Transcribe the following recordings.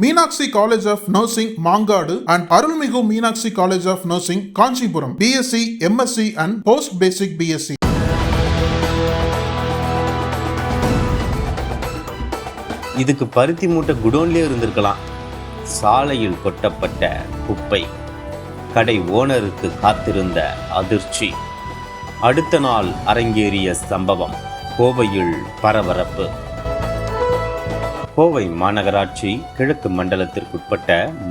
Meenakshi college of nursing Mangadu and Arulmigu Meenakshi college of nursing Kanchipuram BSc MSc and post basic BSc இதுக்கு பருத்தி மூட்டை குடோன்லேயே இருந்திருக்கலாம். சாலையில் கொட்டப்பட்ட குப்பை. கடை ஓனருக்கு காத்திருந்த அதிர்ச்சி. அடுத்த நாள் அரங்கேறிய சம்பவம். கோவையில் பரபரப்பு. கோவை மாநகராட்சி கிழக்கு மண்டலத்திற்குட்பட்ட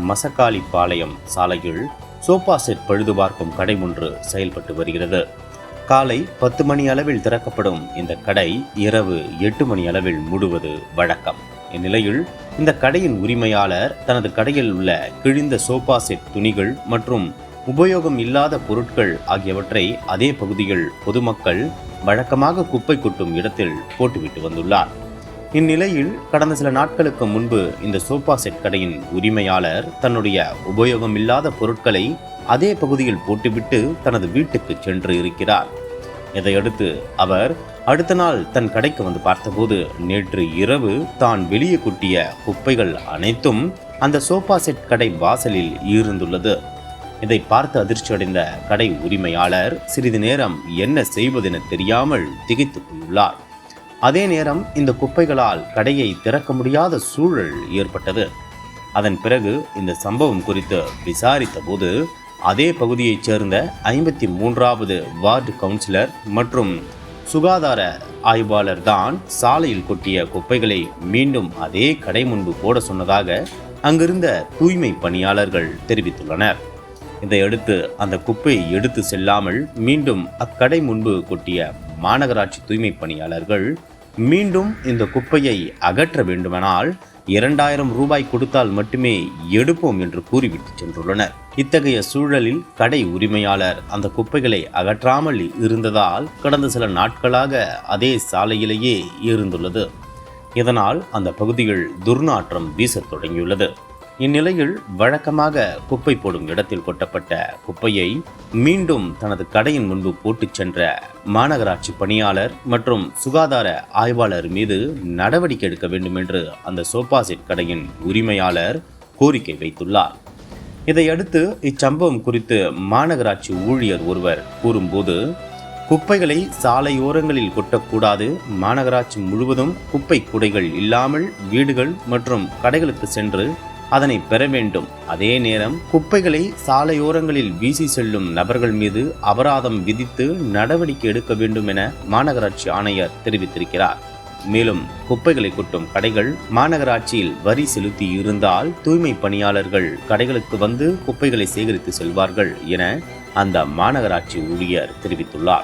மசக்காளிப்பாளையம் சாலையில் சோபா செட் பழுதுபார்க்கும் கடை ஒன்று செயல்பட்டு வருகிறது. காலை பத்து மணி அளவில் திறக்கப்படும் இந்த கடை இரவு எட்டு மணி அளவில் மூடுவது வழக்கம். இந்நிலையில் இந்த கடையின் உரிமையாளர் தனது கடையில் உள்ள கிழிந்த சோபா செட் துணிகள் மற்றும் உபயோகம் இல்லாத பொருட்கள் ஆகியவற்றை அதே பகுதியில் பொதுமக்கள் வழக்கமாக குப்பை கொட்டும் இடத்தில் போட்டுவிட்டு வந்துள்ளார். இந்நிலையில் கடந்த சில நாட்களுக்கு முன்பு இந்த சோபா செட் கடையின் உரிமையாளர் தன்னுடைய உபயோகமில்லாத பொருட்களை அதே பகுதியில் போட்டுவிட்டு தனது வீட்டுக்கு சென்று இருக்கிறார். இதையடுத்து அவர் அடுத்த நாள் தன் கடைக்கு வந்து பார்த்தபோது நேற்று இரவு தான் வெளியே கொட்டிய குப்பைகள் அனைத்தும் அந்த சோபா செட் கடை வாசலில் இருந்துள்ளது. இதை பார்த்து அதிர்ச்சியடைந்த கடை உரிமையாளர் சிறிது நேரம் என்ன செய்வதென தெரியாமல் திகைத்து போயுள்ளார் அதே நேரம் இந்த குப்பைகளால் கடையை திறக்க முடியாத சூழல் ஏற்பட்டது. அதன் பிறகு இந்த சம்பவம் குறித்து விசாரித்த போது அதே பகுதியைச் சேர்ந்த ஐம்பத்தி மூன்றாவது வார்டு கவுன்சிலர் மற்றும் சுகாதார ஆய்வாளர் தான் சாலையில் கொட்டிய குப்பைகளை மீண்டும் அதே கடை முன்பு போட சொன்னதாக அங்கிருந்த தூய்மை பணியாளர்கள் தெரிவித்துள்ளனர். இதையடுத்து அந்த குப்பையை எடுத்து செல்லாமல் மீண்டும் அக்கடை முன்பு கொட்டிய மாநகராட்சி தூய்மை பணியாளர்கள் மீண்டும் இந்த குப்பையை அகற்ற வேண்டுமானால் இரண்டாயிரம் ரூபாய் கொடுத்தால் மட்டுமே எடுப்போம் என்று கூறிவிட்டு சென்றுள்ளனர். இத்தகைய சூழலில் கடை உரிமையாளர் அந்த குப்பைகளை அகற்றாமல் இருந்ததால் கடந்த சில நாட்களாக அதே சாலையிலேயே இருந்துள்ளது. இதனால் அந்த பகுதியில் துர்நாற்றம் வீசத் தொடங்கியுள்ளது. இந்நிலையில் வழக்கமாக குப்பை போடும் இடத்தில் கொட்டப்பட்ட குப்பையை மீண்டும் தனது கடையின் முன்பு போட்டுச் சென்ற மாநகராட்சி பணியாளர் மற்றும் சுகாதார ஆய்வாளர் மீது நடவடிக்கை எடுக்க வேண்டும் என்று அந்த சோபா செட் கடையின் உரிமையாளர் கோரிக்கை வைத்துள்ளார். இதையடுத்து இச்சம்பவம் குறித்து மாநகராட்சி ஊழியர் ஒருவர் கூறும்போது குப்பைகளை சாலையோரங்களில் கொட்டக்கூடாது. மாநகராட்சி முழுவதும் குப்பை குடைகள் இல்லாமல் வீடுகள் மற்றும் கடைகளுக்கு சென்று அதனை பெற வேண்டும். அதே நேரம் குப்பைகளை சாலையோரங்களில் வீசி செல்லும் நபர்கள் மீது அபராதம் விதித்து நடவடிக்கை எடுக்க வேண்டும் என மாநகராட்சி ஆணையர் தெரிவித்திருக்கிறார். மேலும் குப்பைகளை கொட்டும் கடைகள் மாநகராட்சியில் வரி செலுத்தி இருந்தால் தூய்மை பணியாளர்கள் கடைகளுக்கு வந்து குப்பைகளை சேகரித்து செல்வார்கள் என அந்த மாநகராட்சி ஊழியர் தெரிவித்துள்ளார்.